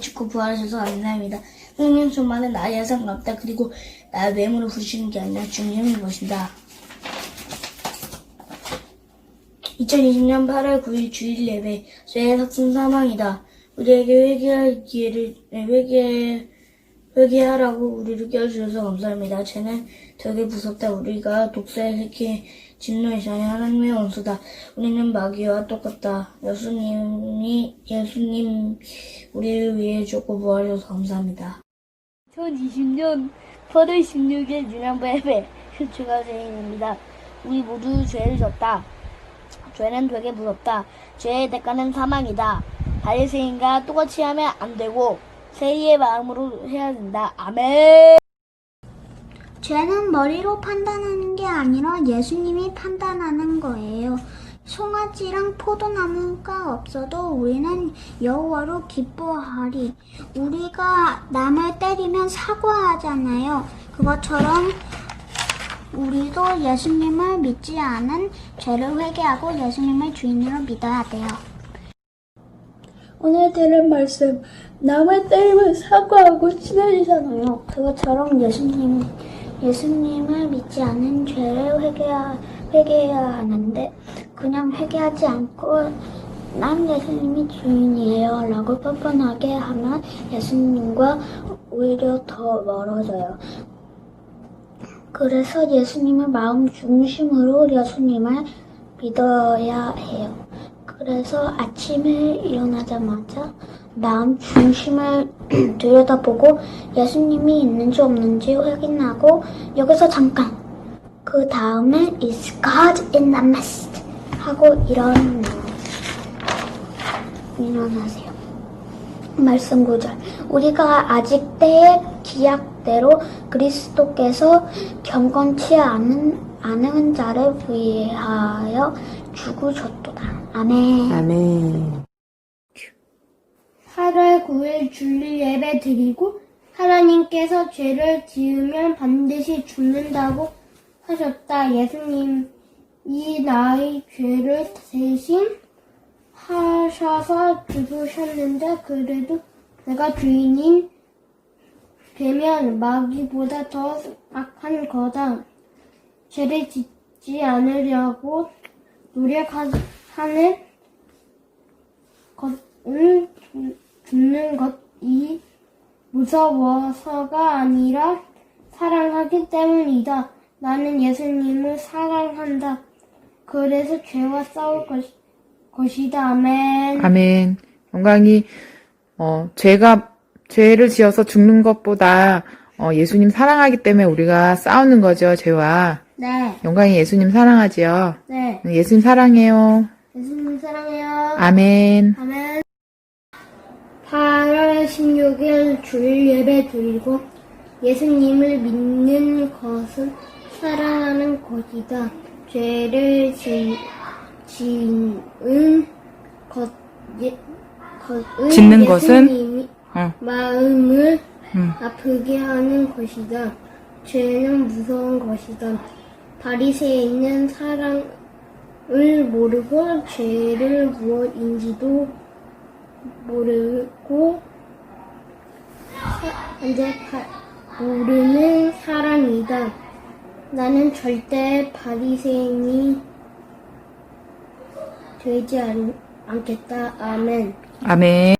죽고 부활하셔서 감사합니다. 성령 충만은 나의 상관없다. 그리고 나의 외모를 부르시는 게 아니라 주님을 보신다. 2020년 8월 9일 주일 예배 죄의 삭슨 사망이다. 우리에게 회개할 기회를 네, 회개 회개하라고 우리를 껴주셔서 감사합니다. 죄는 되게 무섭다. 우리가 독사의 새끼 진노의 전이 하나님의 원수다. 우리는 마귀와 똑같다. 예수님이 예수님 우리를 위해 죽고 부활해서 감사합니다. 2020년 8월 16일 유년부 예배 휴추가 죄인입니다. 우리 모두 죄를 졌다. 죄는 되게 무섭다. 죄의 대가는 사망이다. 바리새인과 똑같이 하면 안 되고 세리의 마음으로 해야 된다. 아멘. 죄는 머리로 판단하는 게 아니라 예수님이 판단하는 거예요. 송아지랑 포도나무가 없어도 우리는 여호와로 기뻐하리. 우리가 남을 때리면 사과하잖아요. 그것처럼 우리도 예수님을 믿지 않은 죄를 회개하고 예수님을 주인으로 믿어야 돼요. 오늘 들은 말씀 남을 때리면 사과하고 친해지잖아요. 그것처럼 예수님, 예수님을 믿지 않은 죄를 회개하, 회개해야 하는데, 그냥 회개하지 않고, 난 예수님이 주인이에요. 라고 뻔뻔하게 하면 예수님과 오히려 더 멀어져요. 그래서 예수님을 마음 중심으로 예수님을 믿어야 해요. 그래서 아침에 일어나자마자 마음 중심을 들여다보고 예수님이 있는지 없는지 확인하고 여기서 잠깐 그 다음에 is God in the mist 하고 일어나요. 일어나세요. 말씀 구절 우리가 아직 때의 기약대로 그리스도께서 경건치 않은 않은 자를 위하여 죽으셨도다. 아멘. 아멘. 8월 9일 주일 예배 드리고 하나님께서 죄를 지으면 반드시 죽는다고 하셨다. 예수님 이 나의 죄를 대신 하셔서 죽으셨는데 그래도 내가 주인인 되면 마귀보다 더 악한 거다. 죄를 짓지 않으려고 노력하는 것은 죽는 것이 무서워서가 아니라 사랑하기 때문이다. 나는 예수님을 사랑한다. 그래서 죄와 싸울 것, 것이다. 아멘. 아멘. 영광이 어, 죄가 죄를 지어서 죽는 것보다 어, 예수님 사랑하기 때문에 우리가 싸우는 거죠, 죄와. 네. 영광이 예수님 사랑하지요. 네. 예수님 사랑해요. 예수님 사랑해요. 아멘. 아멘. 8월 16일 주일 예배 드리고 예수님을 믿는 것은 사랑하는 것이다. 죄를 지, 지은 것, 예, 것은 짓는 것은? 어, 마음을 음. 아프게 하는 것이다. 죄는 무서운 것이다. 바리새인은 사랑을 모르고 죄를 무엇인지도 모르고 사- 이제 바- 모르는 사람이다. 나는 절대 바리새인이 되지 않, 않겠다. 아멘. 아멘.